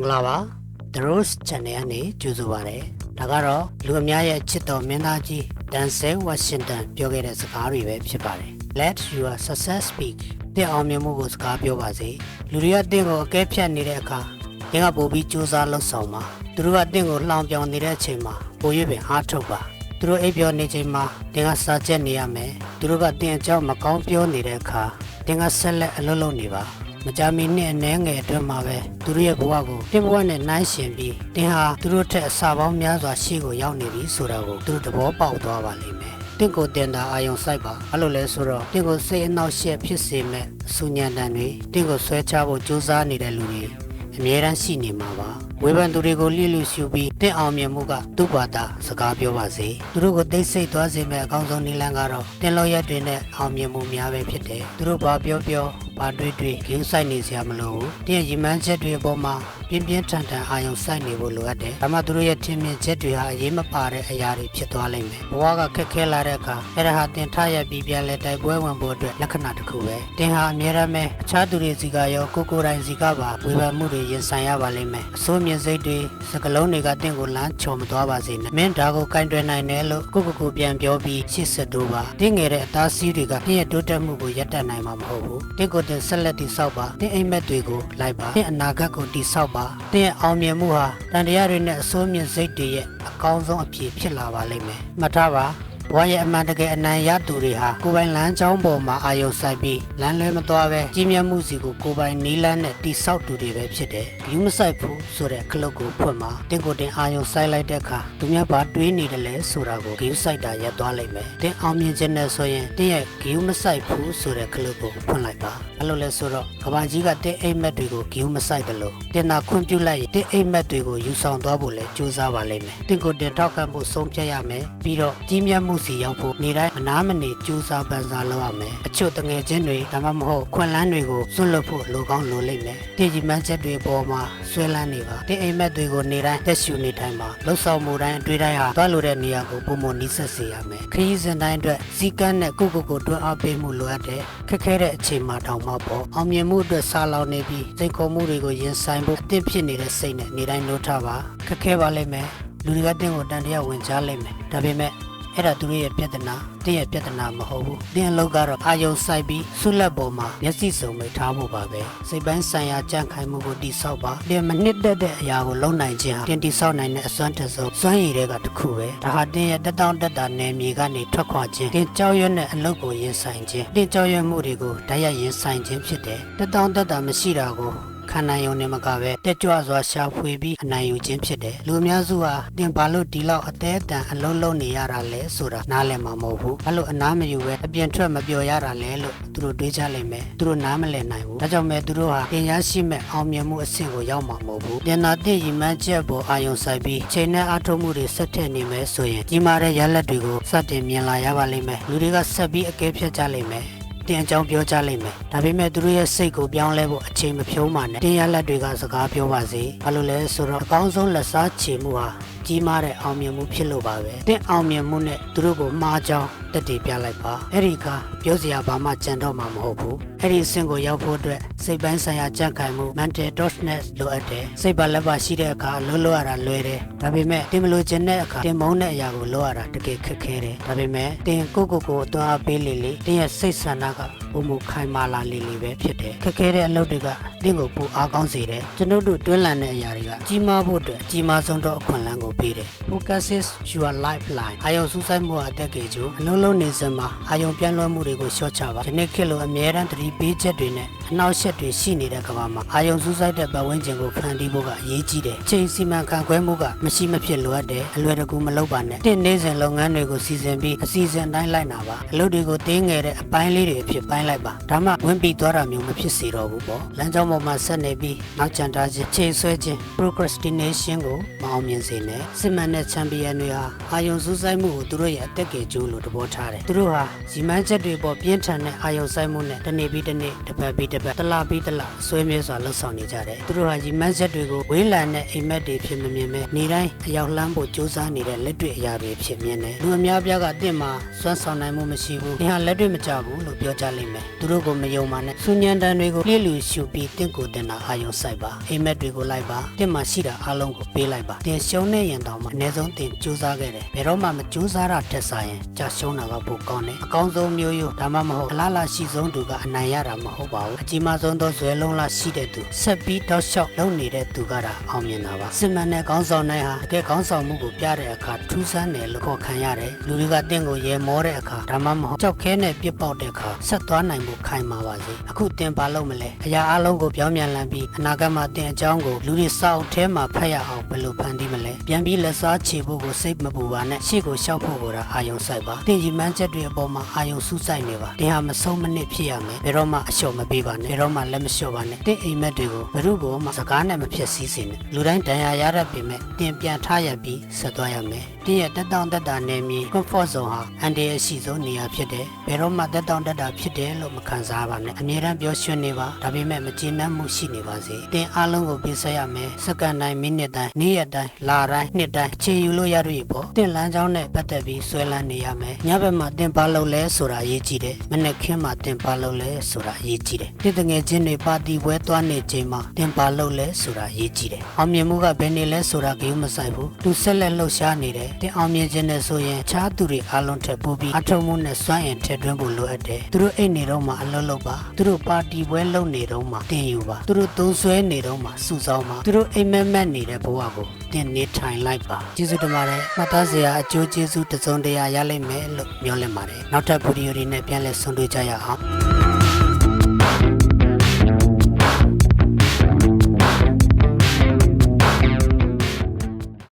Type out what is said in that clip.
မင်္ဂလာပါ The Rose Channel ကနေကြိုဆိုပါရစေဒါကတော့လူအများရဲ့ချစ်တော်မင်းသားကြီး Denzel Washington ပြောခဲ့တဲ့စကားတွေပဲဖြစ်ပါတယ် Let your success speak တဲ့အောင်မြင်မှုကိုစကားပြောပါစေလူတွေကတင့်ကိုအကဲဖြတ်နေတဲ့အခါသင်ကပို့ပြီးစူးစမ်းလှုပ်ဆောင်ပါသူတို့ကတင့်ကိုလှောင်ပြောင်နေတဲ့အချိန်မှာပို၍ပင်အားထုတ်ပါသူတို့အိပ်ပျော်နေချိန်မှာတင်ကစားချက်နေရမယ်သူတို့ကတင်အကြောင်းမကောင်းပြောနေတဲ့အခါတင်ကဆက်လက်အလုပ်လုပ်နေပါ မကြမီနှစ်အနည်းငယ်အတွင်းမှာပဲသူတို့ရဲ့ဘဝကိုတင်ဘဝနဲ့နှိုင်းယှဉ်ပြီးတင်ဟာသူတို့ထက်အစာပေါင်းများစွာရှေ့ကိုရောက်နေပြီဆိုတာကိုသူတို့သဘောပေါက်သွားပါလိမ့်မယ်တင့်ကိုတင်တာအာယုံစိုက်ပါအဲ့လိုလဲဆိုတော့တင့်ကိုစိတ်အနှောက်အယှက်ဖြစ်စေမဲ့အဆူညံတန်တွေတင့်ကိုဆွဲချဖို့ကြိုးစားနေတဲ့လူတွေအမြဲတမ်းရှိနေမှာပါဝေဖန်သူတွေကိုလိလူရှုပြီးတင့်အောင်မြင်မှုကသူ့ဘာသာစကားပြောပါစေသူတို့ကိုသိစိတ်သွားစေမဲ့အကောင်းဆုံးနည်းလမ်းကတော့တင်လို့ရက်တွေနဲ့အောင်မြင်မှုများပဲဖြစ်တယ်သူတို့ဘာပြောပြော ဘာတွေးတွေးဂိမ်းဆိုင်နေစရာမလိုဘူးတင့်ရဲ့ရည်မှန်းချက်တွေအပေါ်မှာပြင်းပြင်းထန်ထန်အာရုံစိုက်နေဖို့လိုအပ်တယ်ဒါမှသူတို့ရဲ့ထင်မြင်ချက်တွေဟာအရေးမပါတဲ့အရာတွေဖြစ်သွားလိမ့်မယ်ဘဝကခက်ခဲလာတဲ့အခါအဲ့ဒါဟာတင်ထရပြီးပြန်လဲတိုက်ပွဲဝင်ဖို့အတွက်လက္ခဏာတစ်ခုပဲတင်ဟာအများရမဲ့အခြားသူတွေစီကရောကိုကိုယ်တိုင်စီကပါဝေဖန်မှုတွေရင်ဆိုင်ရပါလိမ့်မယ်အစိုးမြင်စိတ်တွေစကလုံးတွေကတင့်ကိုလမ်းချော်မသွားပါစေနဲ့မင်းဒါကိုကင်တွယ်နိုင်တယ်လို့ကိုကိုကိုပြန်ပြောပြီးရှစ်ဆက်တို့ပါတင်းငယ်တဲ့အသားစီးတွေကတင့်ရဲ့တိုးတက်မှုကိုရပ်တန့်နိုင်မှာမဟုတ်ဘူးတင့်ကိုတင်ဆက်လက်တည်ဆောက်ပါတင့်အိမ်မက်တွေကိုလိုက်ပါတင့်အနာဂတ်ကိုတည်ဆောက်ပါတင့်ရဲ့အောင်မြင်မှုဟာတန်တရားတွေနဲ့အစိုးမြင်စိတ်တွေရဲ့အကောင်းဆုံးအဖြစ်ဖြစ်လာပါလိမ့်မယ်မှတ်ထားပါဘ ဝရဲ့အမှန်တကယ်အနံရသူတွေဟာကိုယ်ပိုင်လမ်းကြောင်းပေါ်မှာအာရုံစိုက်ပြီးလမ်းလွဲမသွားပဲကြီးမြတ်မှုစီကိုကိုယ်ပိုင်နီးလန်းနဲ့တိဆောက်သူတွေပဲဖြစ်တယ်။ယူမဆိုင်ဘူးဆိုတဲ့ခလုတ်ကိုဖွင့်မှာတင့်ကိုတင်အာရုံစိုက်လိုက်တဲ့အခါသူများဘာတွေးနေတယ်လဲဆိုတာကိုဂိမ်းစိုက်တာရပ်သွားလိမ့်မယ်။တင်အောင်မြင်ခြင်းနဲ့ဆိုရင်တင့်ရဲ့ဂိမ်းမဆိုင်ဘူးဆိုတဲ့ခလုတ်ကိုဖွင့်လိုက်ပါ။အဲ့လိုလဲဆိုတော့ကဘာကြီးကတင်အိမ်မက်တွေကိုဂိမ်းမဆိုင်တယ်လို့တင်တာခွင့်ပြုလိုက်ရင်တင်အိမ်မက်တွေကိုယူဆောင်သွားဖို့လဲကြိုးစားပါလိမ့်မယ်။တင့်ကိုတင်ထောက်ခံဖို့ဆုံးဖြတ်ရမယ်။ပြီးတော့ကြီးမြတ်မှုစီရောက်ဖို့နေတိုင်းအနားမနေကြိုးစားပန်းစားလုပ်ရမယ်။အချို့တငယ်ချင်းတွေဒါမှမဟုတ်ခွန်လန်းတွေကိုစွန့်လွတ်ဖို့လိုကောင်းလိုလိမ့်မယ်။တည်ကြည်မှန်းချက်တွေပေါ်မှာဆွဲလန်းနေပါ။တင်အိမ်မက်တွေကိုနေတိုင်းတက်ရှူနေတိုင်းမှာလှုပ်ဆောင်မှုတိုင်းအတွေ့တိုင်းဟာသွားလိုတဲ့နေရာကိုပုံမနီးဆက်စေရမယ်။ခရီးစဉ်တိုင်းအတွက်စီကန်းနဲ့ကိုကိုကိုတွန်းအားပေးမှုလိုအပ်တယ်။ခက်ခဲတဲ့အချိန်မှာတောင်မှပေါ့အောင်မြင်မှုအတွက်စားလောင်နေပြီးစိတ်ခေါ်မှုတွေကိုရင်ဆိုင်ဖို့အသင့်ဖြစ်နေတဲ့စိတ်နဲ့နေတိုင်းလို့ထားပါ။ခက်ခဲပါလိမ့်မယ်။လူတွေကတင့်ကိုတန်တရားဝင်ကြားလိမ့်မယ်။ဒါပေမဲ့ အဲ့ဒါသူတို့ရဲ့ပြဿနာတင်းရဲ့ပြဿနာမဟုတ်ဘူးတင်းအလုပ်ကတော့အာယုံစိုက်ပြီးဆုလက်ပေါ်မှာမျက်စိစုံမိထားဖို့ပါပဲစိတ်ပိုင်းဆိုင်ရာကြန့်ခိုင်မှုကိုတိဆောက်ပါတင်းမနစ်သက်တဲ့အရာကိုလုံနိုင်ခြင်းဟာတင်းတိဆောက်နိုင်တဲ့အစွမ်းတဆုံးစွမ်းရည်တွေကတစ်ခုပဲဒါဟာတင်းရဲ့တက်တောင့်တက်တာနယ်မြေကနေထွက်ခွာခြင်းတင်းကြောက်ရွံ့တဲ့အလုပ်ကိုရင်ဆိုင်ခြင်းတင်းကြောက်ရွံ့မှုတွေကိုဓာတ်ရိုက်ရင်ဆိုင်ခြင်းဖြစ်တယ်တက်တောင့်တက်တာမရှိတာကို ခံနိုင်ုံနဲ့မကပဲတက်ကြွစွာရှာဖွေပြီးအနိုင်ယူခြင်းဖြစ်တယ်လူအများစုဟာတင်ပါလို့ဒီလောက်အသေးအတန်အလုံးလုံးနေရတာလဲဆိုတာနားလည်မှာမဟုတ်ဘူးအဲ့လိုအနားမယူပဲအပြင်ထွက်မပြောရတာလဲလို့သူတို့တွေးကြလိမ့်မယ်သူတို့နားမလည်နိုင်ဘူးဒါကြောင့်မဲသူတို့ဟာတင်ရရှိမဲ့အောင်မြင်မှုအဆင့်ကိုရောက်မှာမဟုတ်ဘူးတင်နာတဲ့ရီမှန်းချက်ပေါ်အာရုံစိုက်ပြီးချိန်နဲ့အားထုတ်မှုတွေဆက်ထည့်နေမယ်ဆိုရင်ကြီးမားတဲ့ရလဒ်တွေကိုစတင်မြင်လာရပါလိမ့်မယ်လူတွေကဆက်ပြီးအကဲဖြတ်ကြလိမ့်မယ် တင်အကြောင်းပြောကြလိမ့်မယ်ဒါပေမဲ့သူတို့ရဲ့စိတ်ကိုပြောင်းလဲဖို့အချိန်မဖြုံးပါနဲ့တင်ရလက်တွေကစကားပြောပါစေဘာလို့လဲဆိုတော့အကောင်းဆုံးလက်စားချေမှုဟာကြီးမားတဲ့အောင်မြင်မှုဖြစ်လို့ပါပဲတင်အောင်မြင်မှုနဲ့သူတို့ကိုမှားကြောင်းတက်တည်ပြလိုက်ပါအဲ့ဒီကပြောစရာဘာမှကြံတော့မှာမဟုတ်ဘူးအဲ့ဒီအဆင့်ကိုရောက်ဖို့အတွက်စိတ်ပိုင်းဆိုင်ရာကြံ့ခိုင်မှု mental toughness လိုအပ်တယ်စိတ်ပါလက်ပါရှိတဲ့အခါလှုပ်လှုပ်ရတာလွယ်တယ်ဒါပေမဲ့တင်မလို့ခြင်းတဲ့အခါတင်မုန်းတဲ့အရာကိုလုပ်ရတာတကယ်ခက်ခဲတယ်ဒါပေမဲ့တင်ကိုကိုကိုအသွင်အားပေးလေလေတင်ရဲ့စိတ်ဆန္ဒကပုံမခိုင်မာလာလေလေပဲဖြစ်တယ်ခက်ခဲတဲ့အလုပ်တွေကတင်ကိုပူအားကောင်းစေတယ်ကျွန်တော်တို့တွင်းလန်တဲ့အရာတွေကကြီးမားဖို့အတွက်ကြီးမားဆုံးတော့အခွင့်အလမ်းကိုပေးတယ် focus is your lifeline အာယုံစူးစိုက်မှုအတက်ကေကျိုးအလုံးလုံးနေစမှာအာယုံပြန့်လွှဲမှုတွေကိုရှော့ချပါဒီနေ့ခေတ်လိုအမြဲတမ်းသတိပေးချက်တွေနဲ့အနောက်ရှက်တွေရှိနေတဲ့ကမ္ဘာမှာအာယုံစူးစိုက်တဲ့ပတ်ဝန်းကျင်ကိုဖန်တီးဖို့ကအရေးကြီးတယ်ချိန်စီမံခန့်ခွဲမှုကမရှိမဖြစ်လိုအပ်တယ်အလွယ်တကူမလုပ်ပါနဲ့တင့်နေစဉ်လုပ်ငန်းတွေကိုစီစဉ်ပြီးအစီအစဉ်တိုင်းလိုက်နာပါအလုပ်တွေကိုတင်းငယ်တဲ့အပိုင်းလေးတွေအဖြစ်ပိုင်းလိုက်ပါဒါမှဝင်ပြီးသွားတာမျိုးမဖြစ်စေတော့ဘူးပေါ့လမ်းကြောင်းပေါ်မှာဆက်နေပြီးနောက်ကျန်ထားခြင်းချိန်ဆွဲခြင်း procrastination ကိုမအောင်မြင်စေနဲ့စစ်မှန်တဲ့ချန်ပီယံတွေဟာအာယုံစူးစိုက်မှုကိုသူတို့ရဲ့အသက်ကယ်ကျိုးလို့တဘောထားတယ်သူတို့ဟာရီမန်းချက်တွေပေါ်ပြင်းထန်တဲ့အာယုံစိုက်မှုနဲ့တစ်နေ့ပြီးတစ်နေ့တစ်ပတ်ပြီးတစ်ပတ်တစ်လပြီးတစ်လဆွဲမြဲစွာလှုပ်ဆောင်နေကြတယ်သူတို့ဟာရီမန်းချက်တွေကိုဝေးလံတဲ့အိမ်မက်တွေဖြစ်မမြင်ပဲနေတိုင်းအရောက်လှမ်းဖို့ကြိုးစားနေတဲ့လက်တွေ့အရာတွေဖြစ်မြင်တယ်လူအများပြားကတင့်မှာစွမ်းဆောင်နိုင်မှုမရှိဘူးသင်ဟာလက်တွေ့မကြဘူးလို့ပြောကြလိမ့်မယ်မယ်သူတို့ကိုမယုံပါနဲ့စူညံတန်တွေကိုလျှလူရှုပြီးတင့်ကိုတင်တာအာယုံဆိုင်ပါအိမ်မက်တွေကိုလိုက်ပါတင့်မှာရှိတာအလုံးကိုပေးလိုက်ပါတင်ရှုံးနေရင်တောင်မှအနည်းဆုံးတင်စူးစမ်းခဲ့တယ်ဘယ်တော့မှမစူးစမ်းတာထက်ဆိုင်ရင်ကြာရှုံးတာကပိုကောင်းတယ်အကောင်းဆုံးမျိုးရိုးဒါမှမဟုတ်အလားလာရှိဆုံးသူကအနိုင်ရတာမဟုတ်ပါဘူးအကြီးမားဆုံးသောဇွဲလုံးလားရှိတဲ့သူဆက်ပြီးတောက်လျှောက်လုပ်နေတဲ့သူကတာအောင်မြင်တာပါစစ်မှန်တဲ့ခေါင်းဆောင်နိုင်ဟာတကယ်ခေါင်းဆောင်မှုကိုပြတဲ့အခါထူးဆန်းတယ်လို့ခေါ်ခံရတယ်လူတွေကတင့်ကိုရေမောတဲ့အခါဒါမှမဟုတ်ကြောက်ခဲနဲ့ပြစ်ပေါက်တဲ့အခါဆက်သွားနိုင်ဖို့ခိုင်မာပါစေအခုတင်ပါလို့မလဲအရာအလုံးကိုပြောင်းပြန်လန်းပြီးအနာဂတ်မှာတင်အကြောင်းကိုလူတွေစောင့်ထဲမှာဖတ်ရအောင်ဘယ်လိုဖန်တီးမလဲပြန်ပြီးလက်စားချေဖို့ကိုစိတ်မပူပါနဲ့ရှေ့ကိုရှောက်ဖို့ကိုဒါအာယုံဆိုင်ပါတင်ကြီးမှန်းချက်တွေအပေါ်မှာအာယုံစူးစိုက်နေပါတင်ဟာမဆုံးမနစ်ဖြစ်ရမယ်ဘယ်တော့မှအလျှော့မပေးပါနဲ့ဘယ်တော့မှလက်မလျှော့ပါနဲ့တင်အိမ်မက်တွေကိုဘယ်သူ့ကိုမှစကားနဲ့မဖြစ်စည်းစေနဲ့လူတိုင်းတန်ရာရတတ်ပေမဲ့တင်ပြန်ထားရပြီးဆက်သွားရမယ်တင်ရဲ့တက်တောင့်တက်တာနယ်မြေ comfort zone ဟာအန်ဒီရဲ့ရှိဆုံးနေရာဖြစ်တယ်ဘယ်တော့မှတက်တောင့်တက်တာဖြစ်တယ်လို့မခံစားပါနဲ့အမြဲတမ်းပြောရွှင်နေပါဒါပေမဲ့မကျေနပ်မှုရှိနေပါစေတင်အားလုံးကိုပြဆက်ရမယ်စက္ကန့်တိုင်းမိနစ်တိုင်းနေ့ရက်တိုင်းလတိုင်းနှစ်တိုင်းခြေယူလို့ရရပေါ့တင်လမ်းကြောင်းနဲ့ပတ်သက်ပြီးဆွဲလန်းနေရမယ်ညဘက်မှာတင်ပါလို့လဲဆိုတာအရေးကြီးတယ်မနေ့ခင်းမှာတင်ပါလို့လဲဆိုတာအရေးကြီးတယ်တင်တငယ်ချင်းတွေပါတီပွဲသွားနေချိန်မှာတင်ပါလို့လဲဆိုတာအရေးကြီးတယ်အောင်မြင်မှုကဘယ်နေလဲဆိုတာကိမဆိုင်ဘူးသူဆက်လက်လှုပ်ရှားနေတယ်တင်အောင်မြင်ခြင်းနဲ့ဆိုရင်အခြားသူတွေအားလုံးထက်ပိုပြီးအထုံမှုနဲ့စွမ်းအင်ထက်သွင်းဖို့လိုအပ်တယ်သူတို့အိတ်နေတော့မှအလုပ်လုပ်ပါသူတို့ပါတီပွဲလုပ်နေတော့မှတင်ယူပါသူတို့သုံးဆွဲနေတော့မှစုဆောင်းပါသူတို့အိမ်မက်မက်နေတဲ့ဘဝကိုတင်နေထိုင်လိုက်ပါကျေးဇူးတင်ပါတယ်မှတ်သားစရာအကျိုးကျေးဇူးတစ်စုံတရာရလိမ့်မယ်လို့မျှော်လင့်ပါတယ်နောက်ထပ်ဗီဒီယိုတွေနဲ့ပြန်လည်ဆုံတွေ့ကြရအောင်